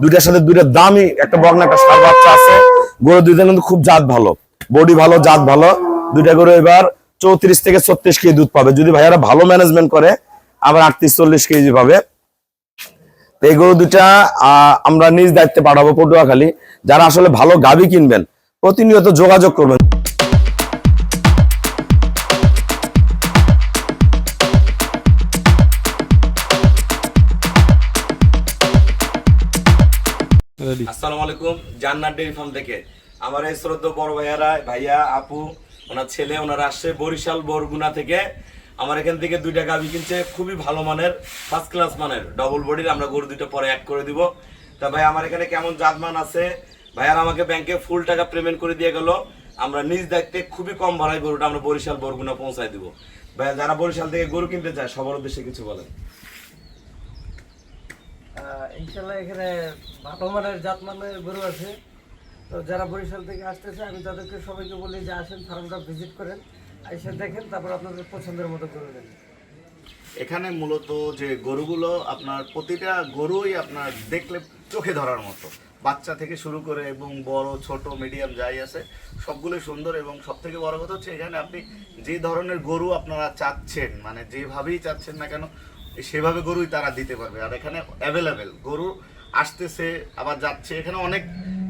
দুইটার সাথে দুইটা দামি একটা বগনা একটা সার বাচ্চা আছে। গরু দুইটা কিন্তু খুব জাত ভালো। বডি ভালো, জাত ভালো। দুইটা গরু এবার চৌত্রিশ থেকে ছত্রিশ কেজি দুধ পাবে। যদি ভাইয়ারা ভালো ম্যানেজমেন্ট করে, আবার আটত্রিশ, চল্লিশ কেজি পাবে। এই গরু দুটা আমরা নিজ দায়িত্বে পাঠাবো পটুয়াখালী। যারা আসলে ভালো গাবি কিনবেন, প্রতিনিয়ত যোগাযোগ করবেন। আসসালামু আলাইকুম ফার্ম থেকে। আমার এই বড় ভাইয়ারা, ভাইয়া, আপু, ওনার ছেলে আসছে বরিশাল বরগুনা থেকে। আমার এখান থেকে দুইটা কিনছে, খুবই ভালো মানের ফার্স্ট ক্লাস মানের ডবল বডির আমরা গরু দুটো পরে অ্যাড করে দিব। তা ভাই, আমার এখানে কেমন জাতমান আছে? ভাইয়ার আমাকে ব্যাংকে ফুল টাকা পেমেন্ট করে দিয়ে গেল। আমরা নিজ দায়িত্বে খুবই কম ভাড়ায় গরুটা আমরা বরিশাল বরগুনা পৌঁছায় দিব। ভাইয়া, যারা বরিশাল থেকে গরু কিনতে চায়, সবার উদ্দেশ্যে কিছু বলেন। ইনশাল্লাহ এখানে ভালো মানের জাত মানের গরু আছে। তো যারা বরিশাল থেকে আসতেছে, আমি তাদেরকে সবাইকে বলি যে আসেন, ফার্মটা ভিজিট করেন এসে দেখেন, তারপর আপনাদের পছন্দের মতো গরু নেন এখানে মূলত যে গরুগুলো আপনার প্রতিটা গরুই আপনার দেখলে চোখে ধরার মতো। বাচ্চা থেকে শুরু করে এবং বড়, ছোট মিডিয়াম যাই আছে সবগুলোই সুন্দর এবং সব থেকে বড় কথা হচ্ছে এখানে আপনি যে ধরনের গরু আপনারা চাচ্ছেন মানে যেভাবেই চাচ্ছেন না কেন সেভাবে গরুই তারা দিতে পারবে। আর এখানে অ্যাভেলেবেল গরু আসতেছে আবার যাচ্ছে। এখানে অনেক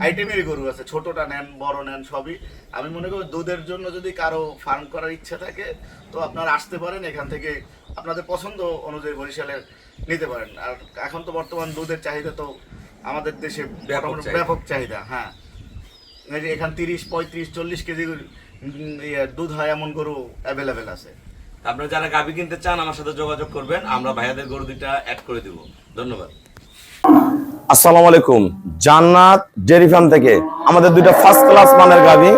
আইটেমের গরু আছে। ছোটটা নেন বড় নেন সবই। আমি মনে করি দুধের জন্য যদি কারও ফার্ম করার ইচ্ছা থাকে তো আপনারা আসতে পারেন এখান থেকে। আপনাদের পছন্দ অনুযায়ী বরিশালের নিতে পারেন। আর এখন তো বর্তমান দুধের চাহিদা তো আমাদের দেশে ব্যাপক চাহিদা। ব্যাপক চাহিদা হ্যাঁ। এখান তিরিশ পঁয়ত্রিশ চল্লিশ কেজি ইয়ে, দুধ হয় এমন গরু অ্যাভেলেবেল আছে। আপনারা যারা গাভি কিনতে চান, আমার সাথে যোগাযোগ করবেন। আমরা ভাইয়াদের গরু দুইটা অ্যাড করে দিব। ধন্যবাদ। আসসালামু আলাইকুম। জান্নাত ডেয়ারি ফার্ম থেকে আমাদের দুইটা ফার্স্ট ক্লাস মানের গাভি,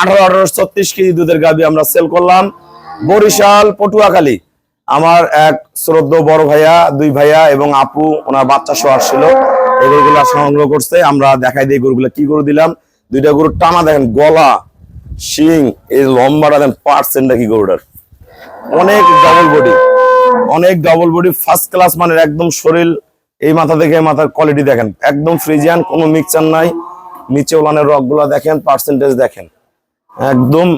আঠারো আঠারো, ছত্রিশ কেজি দুধের গাভি আমরা সেল করলাম। বরিশাল, পটুয়াখালী। আমার এক শ্রদ্ধ বড় ভাইয়া, দুই ভাইয়া এবং আপু, ওনার বাচ্চা সহ আসছিল এই গরুগুলো সংগ্রহ করছে। আমরা দেখাই দিই গরুগুলো কি গরু দিলাম। দুইটা গরুর টানা দেখেন, গলা, শিং, এই লম্বাটা দেন পার্সেন্টটা কি গরুটার? অনেক ডবল বডি অনেক ডবল বডি ফার্স্ট ক্লাস মানের একদম শরীর, এই মাথা থেকে মাথার কোয়ালিটি দেখেন। একদম ফ্রিজিয়ান কোনো মিক্সচার নাই। নিচে ওলানের রকগুলো দেখেন পার্সেন্টেজ দেখেন। একদম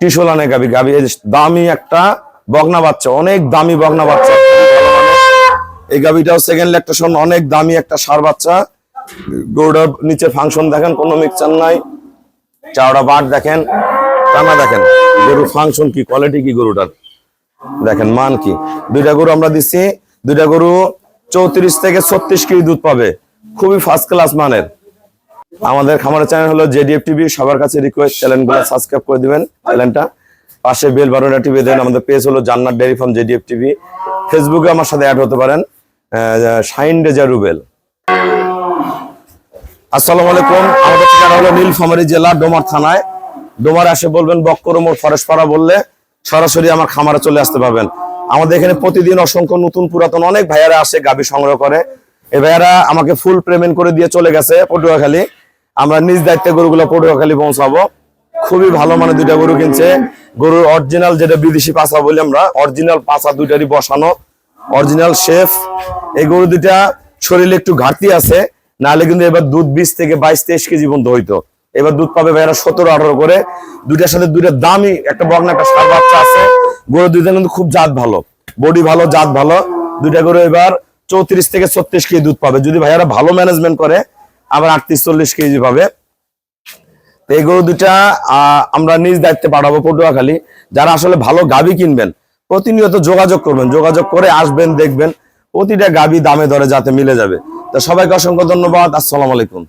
টিসোলানে গাবি গাবি, এই দামি একটা বগনা বাচ্চা, অনেক দামি বগনা বাচ্চা। এই গাবিটাও সেকেন্ড ল্যাকটেশন অনেক দামি একটা সার বাচ্চা। গরুটার নিচে ফাংশন দেখেন, কোনো মিক্সচার নাই। চাওড়া বাট দেখেন টানা দেখেন, গরুর ফাংশন কি কোয়ালিটি কি গরুটার? দেখেন, মান কি? দুইটা গরু আমরা দিচ্ছি, দুইটা গরু চৌত্রিশ থেকে ছত্রিশ কেজি দুধ পাবে। খুবই ফার্স্ট ক্লাস মানের। আমাদের খামারের চ্যানেল হলো জেডিএফ টিভি, সবার কাছে রিকোয়েস্ট চ্যানেলগুলো সাবস্ক্রাইব করে দিবেন চ্যানেলটা পাশে বেল বারোটা টিভি দেন আমাদের পেজ হলো জান্নাত ডেয়ারি ফার্ম জেডিএফ টিভি। ফেসবুকে আমার সাথে অ্যাড হতে পারেন শাইন রেজা রুবেল। আসসালামু আলাইকুম। আমাদের ঠিকানা হলো নীলফামারী জেলা, ডোমার থানায়। ডোমার আসে বলবেন বক্করমোর ফরেশপাড়া বললে, সরাসরি আমার খামারে চলে আসতে পারবেন। আমাদের এখানে প্রতিদিন অসংখ্য নতুন পুরাতন অনেক ভাইয়ারা আসে, গাবি সংগ্রহ করে। এই ভাইয়ারা আমাকে ফুল পেমেন্ট করে দিয়ে চলে গেছে পটুয়াখালী। আমরা নিজ দায়িত্বে গরুগুলো পটুয়াখালী পৌঁছাবো। খুবই ভালো মানে দুইটা গরু কিনছে। গরুর অরিজিনাল যেটা বিদেশি পাছা বলি আমরা অরিজিনাল পাছা দুইটারই বসানো অরিজিনাল শেফ এই গরু দুইটা শরীরে একটু ঘাটতি আছে, নাহলে কিন্তু এবার দুধ বিশ থেকে বাইশ, তেইশ কেজি পর্যন্ত হইতো। এবার দুধ পাবে ভাইয়ারা সতেরো, আঠারো করে। দুইটার সাথে দুইটা দামি একটা বগনা, একটা সার বাচ্চা আছে। গরু দুইটা কিন্তু খুব জাত ভালো। বডি ভালো, জাত ভালো। দুইটা গরু এবার চৌত্রিশ থেকে ছত্রিশ কেজি দুধ পাবে। যদি ভাইয়ারা ভালো ম্যানেজমেন্ট করে, আবার আটত্রিশ, চল্লিশ কেজি পাবে। তো এই গরু দুটা আমরা নিজ দায়িত্বে পাঠাবো পটুয়াখালী। যারা আসলে ভালো গাবি কিনবেন, প্রতিনিয়ত যোগাযোগ করবেন। যোগাযোগ করে আসবেন, দেখবেন। প্রতিটা গাবি দামে দরে যাতে মিলে যাবে। তো সবাইকে অসংখ্য ধন্যবাদ। আসসালামু আলাইকুম।